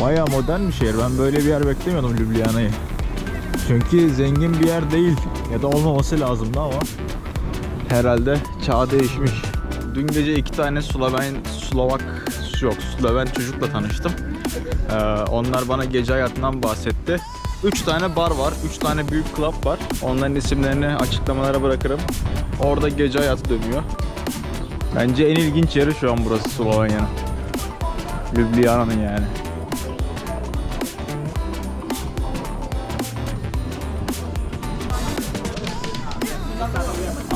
Baya modern bir şehir. Ben böyle bir yer beklemiyordum Ljubljana'yı. Çünkü zengin bir yer değil. Ya da olmaması lazımdı ama herhalde çağ değişmiş. Dün gece iki tane Sloven, Slovak, yok Sloven çocukla tanıştım. Ee, onlar bana gece hayatından bahsetti. Üç tane bar var, üç tane büyük club var. Onların isimlerini açıklamalara bırakırım. Orada gece hayatı dönüyor. Bence en ilginç yeri şu an burası Slovenya'nın. Ljubljana'nın yani.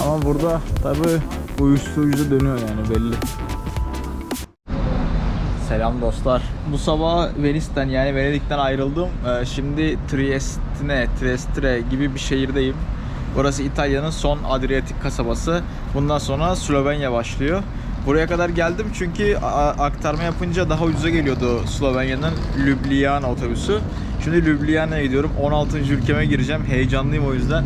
Ama burada tabi uyuşturucu dönüyor yani belli. Selam dostlar. Bu sabah Venice'den yani Venedik'ten ayrıldım. Ee, şimdi Triestine, Trieste gibi bir şehirdeyim. Burası İtalya'nın son Adriyatik kasabası. Bundan sonra Slovenya başlıyor. Buraya kadar geldim çünkü aktarma yapınca daha ucuza geliyordu Slovenya'nın Ljubljana otobüsü. Şimdi Ljubljana'ya gidiyorum. 16. ülkeme gireceğim. Heyecanlıyım o yüzden.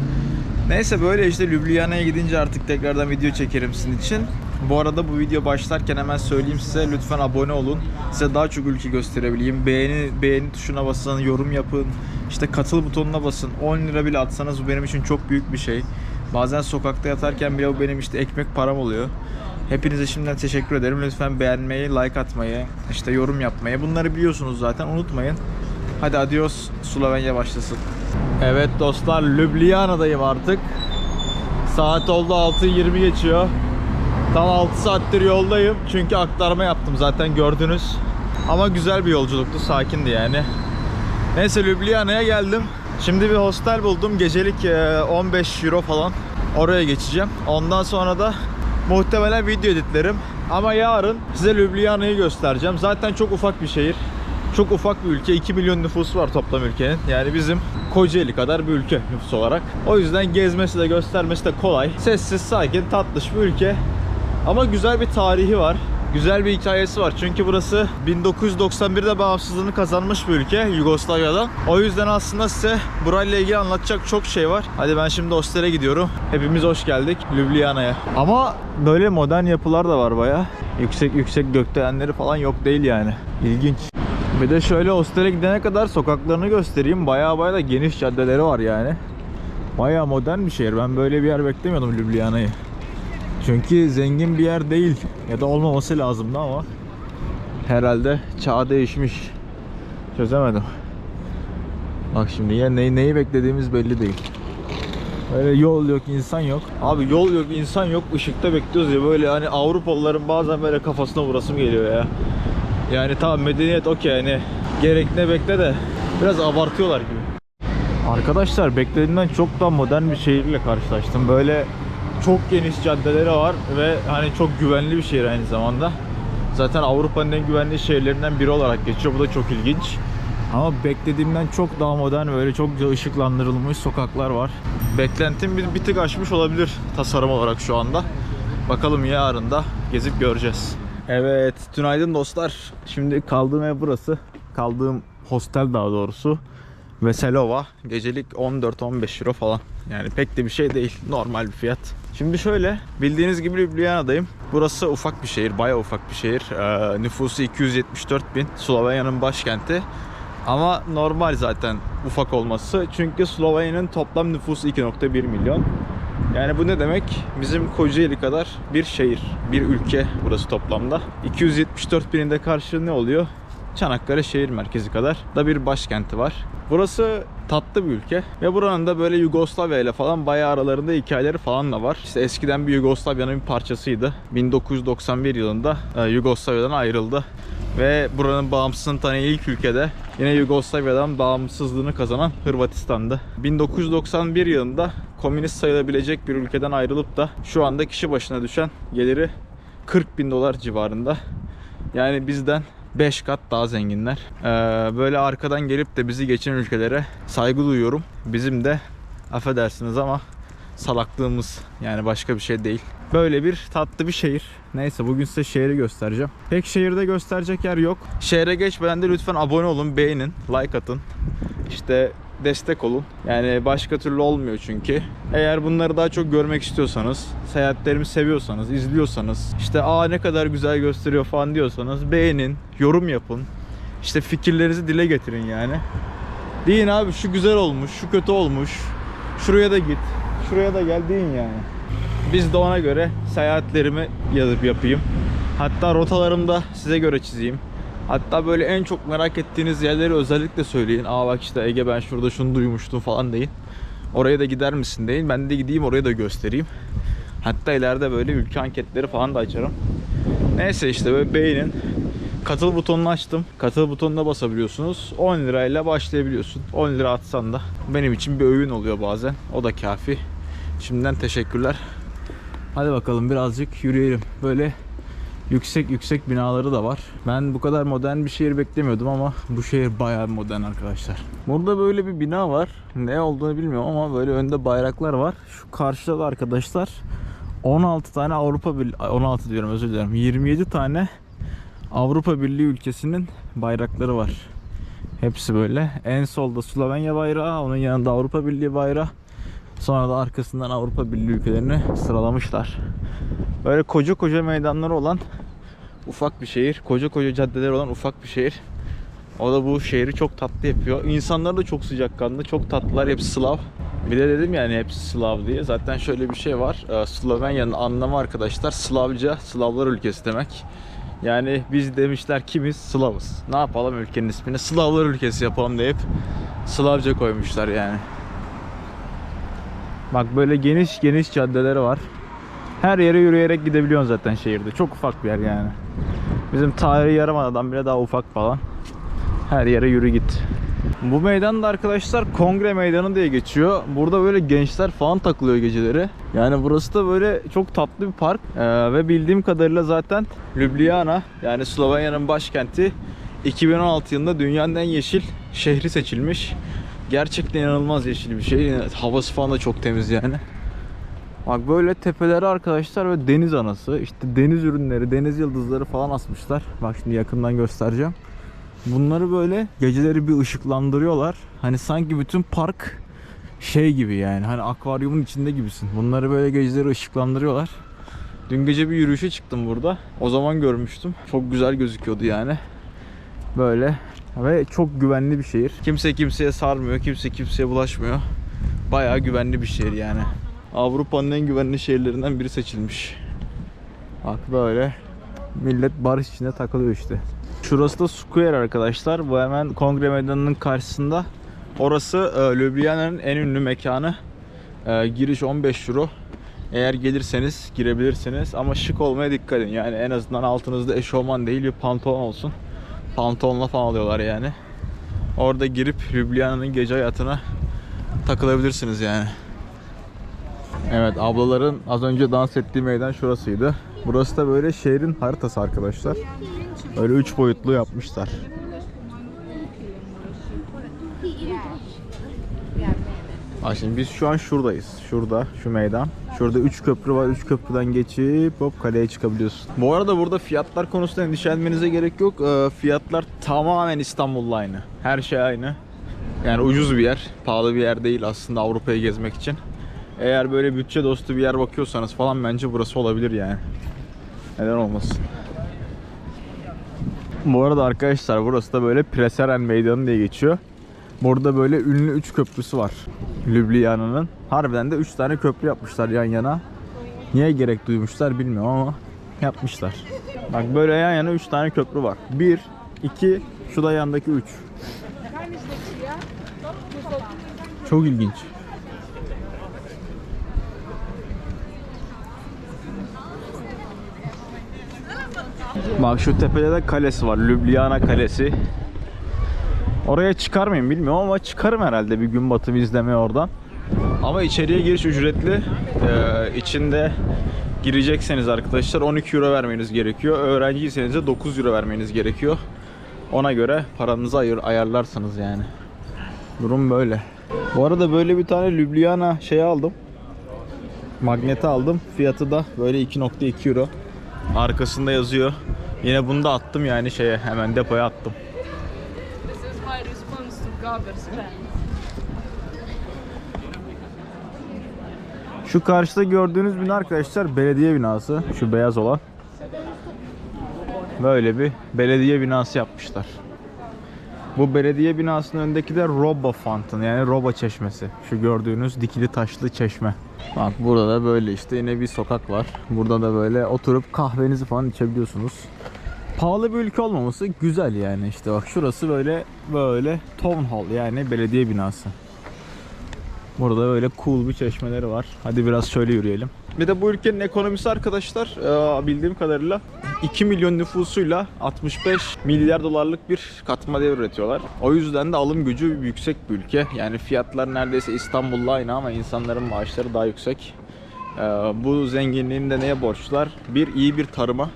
Neyse böyle işte Ljubljana'ya gidince artık tekrardan video çekerim sizin için. Bu arada bu video başlarken hemen söyleyeyim size lütfen abone olun. Size daha çok ülke gösterebileyim. Beğeni beğeni tuşuna basın, yorum yapın. İşte katıl butonuna basın. 10 lira bile atsanız bu benim için çok büyük bir şey. Bazen sokakta yatarken bile bu benim işte ekmek param oluyor. Hepinize şimdiden teşekkür ederim. Lütfen beğenmeyi, like atmayı, işte yorum yapmayı. Bunları biliyorsunuz zaten unutmayın. Hadi adios. Slovenya başlasın. Evet dostlar Ljubljana'dayım artık. Saat oldu 6.20 geçiyor. Tam 6 saattir yoldayım. Çünkü aktarma yaptım zaten gördünüz. Ama güzel bir yolculuktu. Sakindi yani. Neyse Ljubljana'ya geldim. Şimdi bir hostel buldum. Gecelik e, 15 euro falan. Oraya geçeceğim. Ondan sonra da muhtemelen video editlerim. Ama yarın size Ljubljana'yı göstereceğim. Zaten çok ufak bir şehir. Çok ufak bir ülke. 2 milyon nüfusu var toplam ülkenin. Yani bizim Kocaeli kadar bir ülke nüfus olarak. O yüzden gezmesi de göstermesi de kolay. Sessiz, sakin, tatlış bir ülke. Ama güzel bir tarihi var. Güzel bir hikayesi var. Çünkü burası 1991'de bağımsızlığını kazanmış bir ülke Yugoslavya'dan. O yüzden aslında size burayla ilgili anlatacak çok şey var. Hadi ben şimdi hostele gidiyorum. Hepimiz hoş geldik Ljubljana'ya. Ama böyle modern yapılar da var baya. Yüksek yüksek gökdelenleri falan yok değil yani. İlginç. Bir de şöyle hostele gidene kadar sokaklarını göstereyim. Baya baya da geniş caddeleri var yani. Baya modern bir şehir. Ben böyle bir yer beklemiyordum Ljubljana'yı. Çünkü zengin bir yer değil ya da olmaması lazımdı ama herhalde çağ değişmiş. Çözemedim. Bak şimdi ya neyi, neyi beklediğimiz belli değil. Böyle yol yok, insan yok. Abi yol yok, insan yok. Işıkta bekliyoruz ya böyle hani Avrupalıların bazen böyle kafasına vurasım geliyor ya. Yani tamam medeniyet okey hani gerekli bekle de biraz abartıyorlar gibi. Arkadaşlar beklediğimden çok daha modern bir şehirle karşılaştım. Böyle çok geniş caddeleri var ve hani çok güvenli bir şehir aynı zamanda. Zaten Avrupa'nın en güvenli şehirlerinden biri olarak geçiyor. Bu da çok ilginç. Ama beklediğimden çok daha modern böyle çok güzel ışıklandırılmış sokaklar var. Beklentim bir, bir tık aşmış olabilir tasarım olarak şu anda. Bakalım yarın da gezip göreceğiz. Evet, günaydın dostlar. Şimdi kaldığım ev burası. Kaldığım hostel daha doğrusu. Veselova. Gecelik 14-15 euro falan. Yani pek de bir şey değil. Normal bir fiyat. Şimdi şöyle, bildiğiniz gibi Ljubljana'dayım. Burası ufak bir şehir, bayağı ufak bir şehir. Ee, nüfusu 274 bin. Slovenya'nın başkenti. Ama normal zaten ufak olması. Çünkü Slovenya'nın toplam nüfusu 2.1 milyon. Yani bu ne demek? Bizim Kocaeli kadar bir şehir, bir ülke burası toplamda. 274 bininde karşı ne oluyor? Çanakkale şehir merkezi kadar da bir başkenti var. Burası tatlı bir ülke ve buranın da böyle Yugoslavya ile falan bayağı aralarında hikayeleri falan da var. İşte eskiden bir Yugoslavya'nın bir parçasıydı. 1991 yılında e, Yugoslavya'dan ayrıldı ve buranın bağımsızlığını tanıyan ilk ülkede yine Yugoslavya'dan bağımsızlığını kazanan Hırvatistan'dı. 1991 yılında komünist sayılabilecek bir ülkeden ayrılıp da şu anda kişi başına düşen geliri 40 bin dolar civarında. Yani bizden 5 kat daha zenginler. Ee, böyle arkadan gelip de bizi geçen ülkelere saygı duyuyorum. Bizim de affedersiniz ama salaklığımız yani başka bir şey değil. Böyle bir tatlı bir şehir. Neyse bugün size şehri göstereceğim. Pek şehirde gösterecek yer yok. Şehre geçmeden de lütfen abone olun, beğenin, like atın. İşte destek olun. Yani başka türlü olmuyor çünkü. Eğer bunları daha çok görmek istiyorsanız, seyahatlerimi seviyorsanız, izliyorsanız, işte aa ne kadar güzel gösteriyor falan diyorsanız beğenin, yorum yapın. İşte fikirlerinizi dile getirin yani. Deyin abi şu güzel olmuş, şu kötü olmuş. Şuraya da git, şuraya da gel deyin yani. Biz de ona göre seyahatlerimi yazıp yapayım. Hatta rotalarımı da size göre çizeyim. Hatta böyle en çok merak ettiğiniz yerleri özellikle söyleyin. Aa bak işte Ege ben şurada şunu duymuştum falan deyin. Oraya da gider misin deyin. Ben de gideyim oraya da göstereyim. Hatta ileride böyle ülke anketleri falan da açarım. Neyse işte böyle beğenin. Katıl butonunu açtım. Katıl butonuna basabiliyorsunuz. 10 lirayla başlayabiliyorsun. 10 lira atsan da benim için bir öğün oluyor bazen. O da kafi. Şimdiden teşekkürler. Hadi bakalım birazcık yürüyelim. Böyle yüksek yüksek binaları da var. Ben bu kadar modern bir şehir beklemiyordum ama bu şehir bayağı modern arkadaşlar. Burada böyle bir bina var. Ne olduğunu bilmiyorum ama böyle önde bayraklar var. Şu karşıda da arkadaşlar 16 tane Avrupa Birliği 16 diyorum özür dilerim. 27 tane Avrupa Birliği ülkesinin bayrakları var. Hepsi böyle. En solda Slovenya bayrağı, onun yanında Avrupa Birliği bayrağı. Sonra da arkasından Avrupa Birliği ülkelerini sıralamışlar. Böyle koca koca meydanları olan ufak bir şehir. Koca koca caddeleri olan ufak bir şehir. O da bu şehri çok tatlı yapıyor. İnsanlar da çok sıcakkanlı, çok tatlılar. Hepsi Slav. Bir de dedim yani hepsi Slav diye. Zaten şöyle bir şey var. Ee, Slovenya'nın anlamı arkadaşlar Slavca, Slavlar ülkesi demek. Yani biz demişler kimiz? Slavız. Ne yapalım ülkenin ismini? Slavlar ülkesi yapalım deyip Slavca koymuşlar yani. Bak böyle geniş geniş caddeleri var. Her yere yürüyerek gidebiliyorsun zaten şehirde. Çok ufak bir yer yani. Bizim tarihi yarımadadan bile daha ufak falan. Her yere yürü git. Bu meydan da arkadaşlar kongre meydanı diye geçiyor. Burada böyle gençler falan takılıyor geceleri. Yani burası da böyle çok tatlı bir park. Ee, ve bildiğim kadarıyla zaten Ljubljana yani Slovenya'nın başkenti 2016 yılında dünyanın en yeşil şehri seçilmiş. Gerçekten inanılmaz yeşil bir şey. Havası falan da çok temiz yani. Bak böyle tepeleri arkadaşlar ve deniz anası. işte deniz ürünleri, deniz yıldızları falan asmışlar. Bak şimdi yakından göstereceğim. Bunları böyle geceleri bir ışıklandırıyorlar. Hani sanki bütün park şey gibi yani. Hani akvaryumun içinde gibisin. Bunları böyle geceleri ışıklandırıyorlar. Dün gece bir yürüyüşe çıktım burada. O zaman görmüştüm. Çok güzel gözüküyordu yani. Böyle ve çok güvenli bir şehir. Kimse kimseye sarmıyor, kimse kimseye bulaşmıyor. Bayağı güvenli bir şehir yani. Avrupa'nın en güvenli şehirlerinden biri seçilmiş. Bak böyle millet barış içinde takılıyor işte. Şurası da Square arkadaşlar. Bu hemen kongre meydanının karşısında. Orası e, Ljubljana'nın en ünlü mekanı. E, giriş 15 euro. Eğer gelirseniz girebilirsiniz ama şık olmaya dikkat edin. Yani en azından altınızda eşofman değil bir pantolon olsun. Pantolonla falan alıyorlar yani. Orada girip Ljubljana'nın gece hayatına takılabilirsiniz yani. Evet ablaların az önce dans ettiği meydan şurasıydı. Burası da böyle şehrin haritası arkadaşlar. Öyle üç boyutlu yapmışlar. Şimdi biz şu an şuradayız. Şurada, şu meydan. Şurada 3 köprü var. 3 köprüden geçip hop kaleye çıkabiliyorsun. Bu arada burada fiyatlar konusunda endişelenmenize gerek yok. Ee, fiyatlar tamamen İstanbul'la aynı. Her şey aynı. Yani ucuz bir yer. Pahalı bir yer değil aslında Avrupa'yı gezmek için. Eğer böyle bütçe dostu bir yer bakıyorsanız falan bence burası olabilir yani. Neden olmasın. Bu arada arkadaşlar burası da böyle Preseren Meydanı diye geçiyor. Burada böyle ünlü 3 köprüsü var. Ljubljana'nın. Harbiden de 3 tane köprü yapmışlar yan yana. Niye gerek duymuşlar bilmiyorum ama yapmışlar. Bak böyle yan yana 3 tane köprü var. 1, 2, şu da yandaki 3. Çok ilginç. Bak şu tepede de kalesi var. Ljubljana Kalesi. Oraya çıkar mıyım bilmiyorum ama çıkarım herhalde bir gün batımı izlemeye oradan. Ama içeriye giriş ücretli. Ee, içinde girecekseniz arkadaşlar 12 euro vermeniz gerekiyor. Öğrenciyseniz de 9 euro vermeniz gerekiyor. Ona göre paranızı ayır, ayarlarsanız yani. Durum böyle. Bu arada böyle bir tane Ljubljana şey aldım. Magneti aldım. Fiyatı da böyle 2.2 euro. Arkasında yazıyor. Yine bunu da attım yani şeye hemen depoya attım. Şu karşıda gördüğünüz bina arkadaşlar belediye binası. Şu beyaz olan. Böyle bir belediye binası yapmışlar. Bu belediye binasının önündeki de Roba Fountain yani Roba çeşmesi. Şu gördüğünüz dikili taşlı çeşme. Bak burada da böyle işte yine bir sokak var. Burada da böyle oturup kahvenizi falan içebiliyorsunuz. Pahalı bir ülke olmaması güzel yani işte bak şurası böyle böyle town hall yani belediye binası. Burada böyle cool bir çeşmeleri var. Hadi biraz şöyle yürüyelim. Bir de bu ülkenin ekonomisi arkadaşlar e, bildiğim kadarıyla 2 milyon nüfusuyla 65 milyar dolarlık bir katma değer üretiyorlar. O yüzden de alım gücü yüksek bir ülke. Yani fiyatlar neredeyse İstanbul'la aynı ama insanların maaşları daha yüksek. E, Bu zenginliğini de neye borçlular? Bir iyi bir tarıma.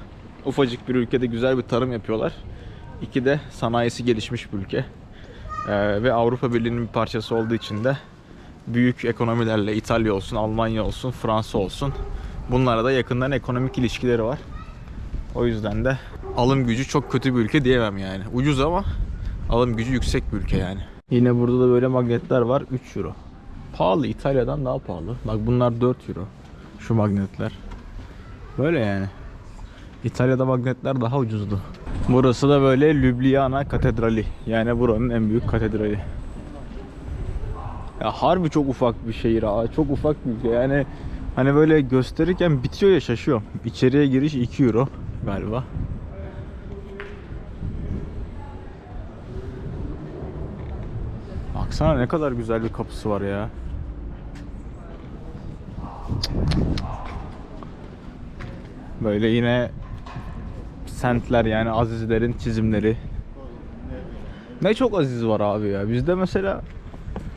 Ufacık bir ülkede güzel bir tarım yapıyorlar. İki de sanayisi gelişmiş bir ülke. E, Ve Avrupa Birliği'nin bir parçası olduğu için de büyük ekonomilerle İtalya olsun, Almanya olsun, Fransa olsun bunlara da yakından ekonomik ilişkileri var. O yüzden de alım gücü çok kötü bir ülke diyemem yani. Ucuz ama alım gücü yüksek bir ülke yani. Yine burada da böyle magnetler var 3 euro. Pahalı İtalya'dan daha pahalı. Bak bunlar 4 euro. Şu magnetler. Böyle yani. İtalya'da magnetler daha ucuzdu. Burası da böyle Ljubljana Katedrali. Yani buranın en büyük katedrali. Ya harbi çok ufak bir şehir ha. Çok ufak bir ülke. Yani hani böyle gösterirken bitiyor ya şaşıyorum. İçeriye giriş 2 euro galiba. Baksana ne kadar güzel bir kapısı var ya. Böyle yine sentler yani azizlerin çizimleri. Ne çok aziz var abi ya. Bizde mesela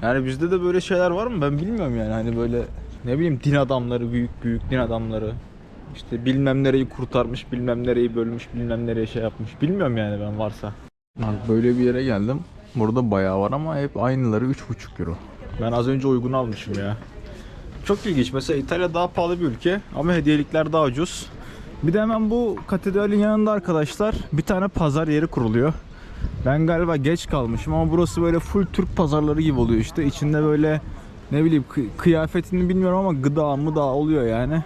yani bizde de böyle şeyler var mı ben bilmiyorum yani hani böyle ne bileyim din adamları büyük büyük din adamları işte bilmem nereyi kurtarmış bilmem nereyi bölmüş bilmem nereye şey yapmış bilmiyorum yani ben varsa. Bak böyle bir yere geldim burada bayağı var ama hep aynıları 3,5 euro. Ben az önce uygun almışım ya. Çok ilginç mesela İtalya daha pahalı bir ülke ama hediyelikler daha ucuz. Bir de hemen bu katedralin yanında arkadaşlar bir tane pazar yeri kuruluyor. Ben galiba geç kalmışım ama burası böyle full Türk pazarları gibi oluyor işte. İçinde böyle ne bileyim kı- kıyafetini bilmiyorum ama gıda mı da oluyor yani.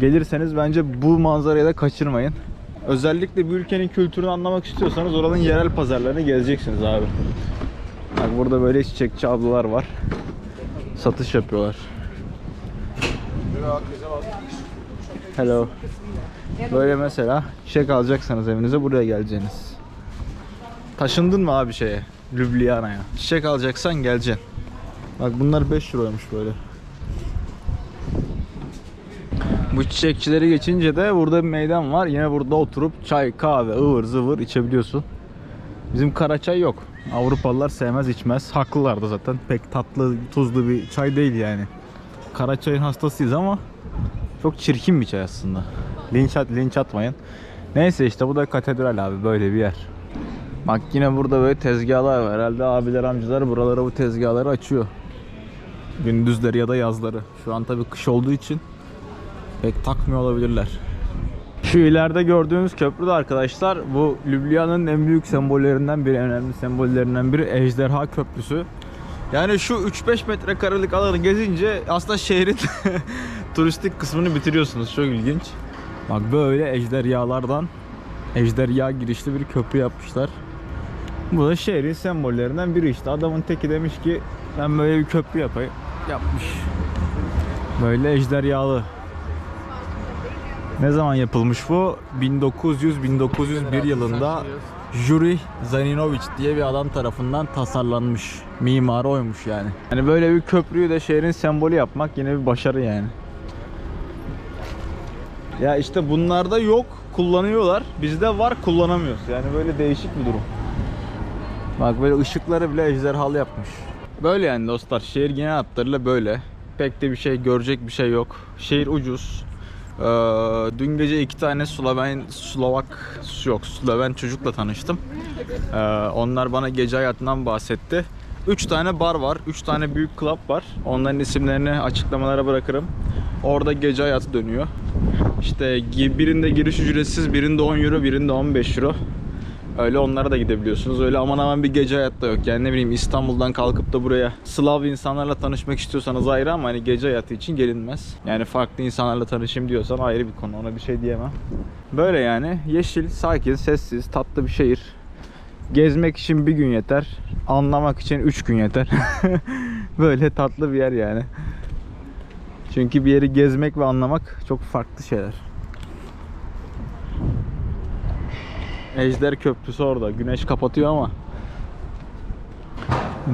Gelirseniz bence bu manzarayı da kaçırmayın. Özellikle bir ülkenin kültürünü anlamak istiyorsanız oranın yerel pazarlarını gezeceksiniz abi. Bak burada böyle çiçekçi ablalar var. Satış yapıyorlar. Hello. Böyle mesela çiçek alacaksanız evinize buraya geleceksiniz. Taşındın mı abi şeye? Ljubljana'ya. Çiçek alacaksan geleceksin. Bak bunlar 5 euroymuş böyle. Bu çiçekçileri geçince de burada bir meydan var. Yine burada oturup çay, kahve, ıvır zıvır içebiliyorsun. Bizim kara çay yok. Avrupalılar sevmez içmez. Haklılar da zaten. Pek tatlı, tuzlu bir çay değil yani. Kara çayın hastasıyız ama çok çirkin bir çay aslında. Linç, at, linç atmayın. Neyse işte bu da katedral abi böyle bir yer. Bak yine burada böyle tezgahlar var. Herhalde abiler amcalar buralara bu tezgahları açıyor. Gündüzleri ya da yazları. Şu an tabii kış olduğu için pek takmıyor olabilirler. Şu ileride gördüğünüz köprü de arkadaşlar bu Ljubljana'nın en büyük sembollerinden biri, en önemli sembollerinden biri Ejderha Köprüsü. Yani şu 3-5 metrekarelik alanı gezince aslında şehrin turistik kısmını bitiriyorsunuz. Çok ilginç. Bak böyle ejderhalardan ejderha girişli bir köprü yapmışlar. Bu da şehrin sembollerinden biri işte. Adamın teki demiş ki ben böyle bir köprü yapayım. Yapmış. Böyle ejderhalı. Ne zaman yapılmış bu? 1900-1901 yılında Juri Zaninovic diye bir adam tarafından tasarlanmış. Mimarı oymuş yani. Hani böyle bir köprüyü de şehrin sembolü yapmak yine bir başarı yani. Ya işte bunlarda yok, kullanıyorlar. Bizde var, kullanamıyoruz. Yani böyle değişik bir durum. Bak böyle ışıkları bile ejderhalı yapmış. Böyle yani dostlar. Şehir genel hatlarıyla böyle. Pek de bir şey görecek bir şey yok. Şehir ucuz. Ee, dün gece iki tane Sloven, Slovak, yok Sloven çocukla tanıştım. Ee, onlar bana gece hayatından bahsetti. Üç tane bar var, üç tane büyük club var. Onların isimlerini açıklamalara bırakırım. Orada gece hayatı dönüyor. İşte birinde giriş ücretsiz, birinde 10 euro, birinde 15 euro. Öyle onlara da gidebiliyorsunuz. Öyle aman aman bir gece hayatta yok. Yani ne bileyim İstanbul'dan kalkıp da buraya Slav insanlarla tanışmak istiyorsanız ayrı ama hani gece hayatı için gelinmez. Yani farklı insanlarla tanışayım diyorsan ayrı bir konu. Ona bir şey diyemem. Böyle yani yeşil, sakin, sessiz, tatlı bir şehir. Gezmek için bir gün yeter. Anlamak için üç gün yeter. Böyle tatlı bir yer yani. Çünkü bir yeri gezmek ve anlamak çok farklı şeyler. Ejder Köprüsü orada. Güneş kapatıyor ama.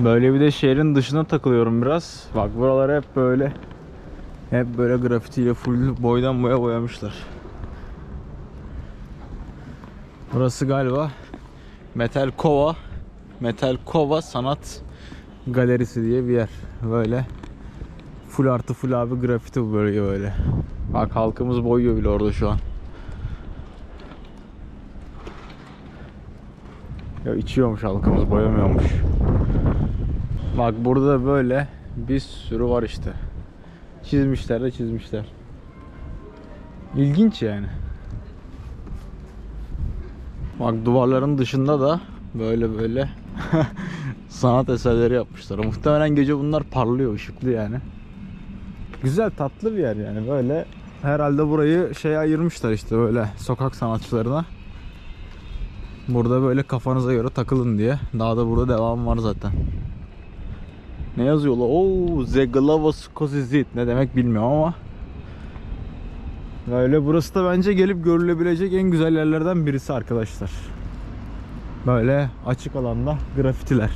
Böyle bir de şehrin dışına takılıyorum biraz. Bak buralar hep böyle hep böyle grafitiyle full boydan boya boyamışlar. Burası galiba Metal Kova Metal Kova Sanat Galerisi diye bir yer. Böyle full artı full abi grafiti bölge böyle. Bak halkımız boyuyor bile orada şu an. Ya içiyormuş halkımız boyamıyormuş. Bak burada da böyle bir sürü var işte. Çizmişler de çizmişler. İlginç yani. Bak duvarların dışında da böyle böyle sanat eserleri yapmışlar. Muhtemelen gece bunlar parlıyor, ışıklı yani. Güzel, tatlı bir yer yani böyle. Herhalde burayı şey ayırmışlar işte böyle sokak sanatçılarına. Burada böyle kafanıza göre takılın diye. Daha da burada devam var zaten. Ne yazıyorlar? Oo, Zeglavos Kozizit. Ne demek bilmiyorum ama. Böyle burası da bence gelip görülebilecek en güzel yerlerden birisi arkadaşlar. Böyle açık alanda grafitiler.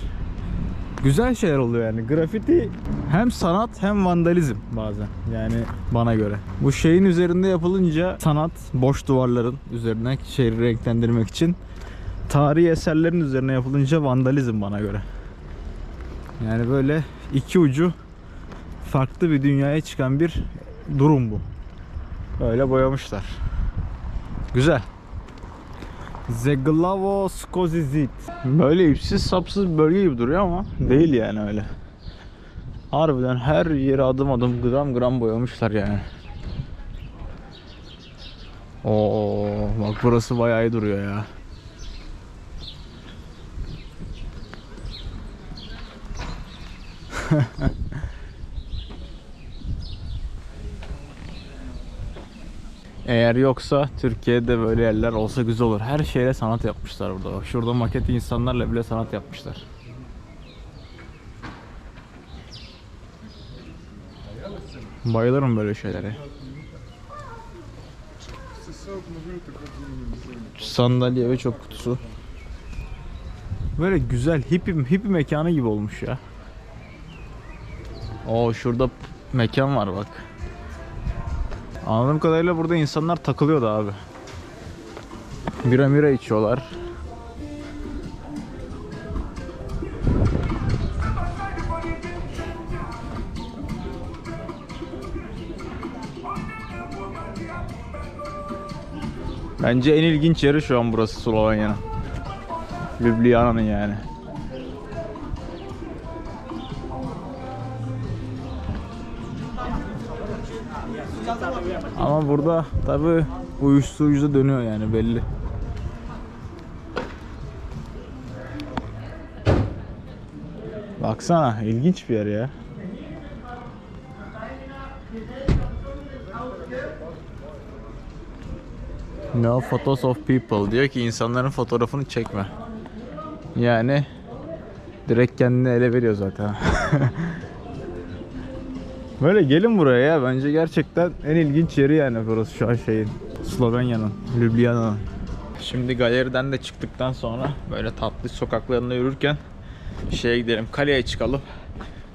Güzel şeyler oluyor yani. Grafiti hem sanat hem vandalizm bazen. Yani bana göre. Bu şeyin üzerinde yapılınca sanat boş duvarların üzerine şehri renklendirmek için tarihi eserlerin üzerine yapılınca vandalizm bana göre. Yani böyle iki ucu farklı bir dünyaya çıkan bir durum bu. Öyle boyamışlar. Güzel. Zeglavo Skozizit. Böyle ipsiz sapsız bölge gibi duruyor ama değil yani öyle. Harbiden her yere adım adım gram gram boyamışlar yani. Oo bak burası bayağı iyi duruyor ya. Eğer yoksa Türkiye'de böyle yerler olsa güzel olur. Her şeye sanat yapmışlar burada. Şurada maket insanlarla bile sanat yapmışlar. Bayılırım böyle şeylere. Sandalye ve çöp kutusu. Böyle güzel hippie, hippie mekanı gibi olmuş ya. Oo şurada mekan var bak. Anladığım kadarıyla burada insanlar takılıyordu abi. Bira mira içiyorlar. Bence en ilginç yeri şu an burası Slovanya'nın. Ljubljana'nın yani. Ama burada tabi uyuşturucu da dönüyor yani belli. Baksana ilginç bir yer ya. No photos of people diyor ki insanların fotoğrafını çekme. Yani direkt kendini ele veriyor zaten. Böyle gelin buraya ya. Bence gerçekten en ilginç yeri yani burası şu an şeyin. Slovenya'nın, Ljubljana'nın. Şimdi galeriden de çıktıktan sonra böyle tatlı sokaklarında yürürken şeye gidelim. Kaleye çıkalım.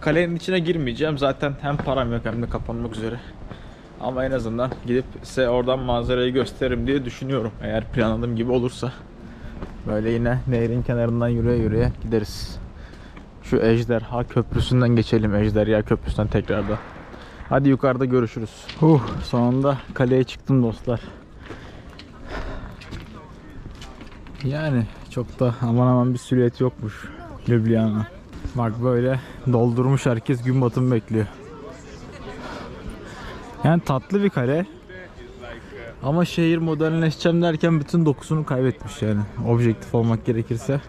Kalenin içine girmeyeceğim. Zaten hem param yok hem de kapanmak üzere. Ama en azından gidip size oradan manzarayı gösteririm diye düşünüyorum. Eğer planladığım gibi olursa. Böyle yine nehrin kenarından yürüye yürüye gideriz. Şu Ejderha Köprüsü'nden geçelim. Ejderha Köprüsü'nden tekrardan. Hadi yukarıda görüşürüz. Huh, sonunda kaleye çıktım dostlar. Yani çok da aman aman bir silüet yokmuş Ljubljana. Bak böyle doldurmuş herkes gün batımı bekliyor. Yani tatlı bir kale. Ama şehir modernleşeceğim derken bütün dokusunu kaybetmiş yani. Objektif olmak gerekirse.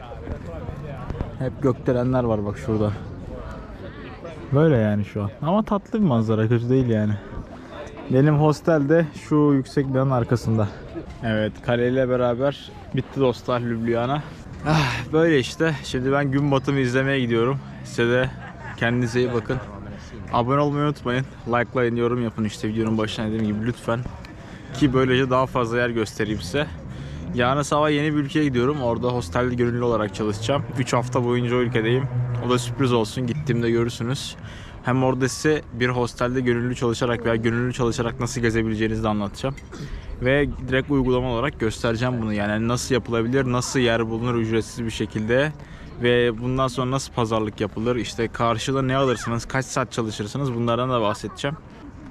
Hep gökdelenler var bak şurada. Böyle yani şu an. Ama tatlı bir manzara kötü değil yani. Benim hostel de şu yüksek binanın arkasında. Evet kaleyle beraber bitti dostlar Ljubljana. Ah, böyle işte. Şimdi ben gün batımı izlemeye gidiyorum. Size de kendinize iyi bakın. Abone olmayı unutmayın. Likelayın, yorum yapın işte videonun başına dediğim gibi lütfen. Ki böylece daha fazla yer göstereyim size. Yarın sabah yeni bir ülkeye gidiyorum. Orada hostelde gönüllü olarak çalışacağım. 3 hafta boyunca o ülkedeyim. O da sürpriz olsun. Gittiğimde görürsünüz. Hem orada size bir hostelde gönüllü çalışarak veya gönüllü çalışarak nasıl gezebileceğinizi de anlatacağım. Ve direkt uygulama olarak göstereceğim bunu. Yani nasıl yapılabilir, nasıl yer bulunur ücretsiz bir şekilde ve bundan sonra nasıl pazarlık yapılır, işte karşıda ne alırsınız, kaç saat çalışırsınız bunlardan da bahsedeceğim.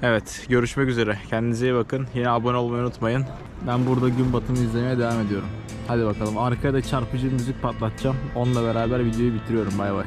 Evet, görüşmek üzere. Kendinize iyi bakın. Yine abone olmayı unutmayın. Ben burada gün batımı izlemeye devam ediyorum. Hadi bakalım. Arkada çarpıcı müzik patlatacağım. Onunla beraber videoyu bitiriyorum. Bay bay.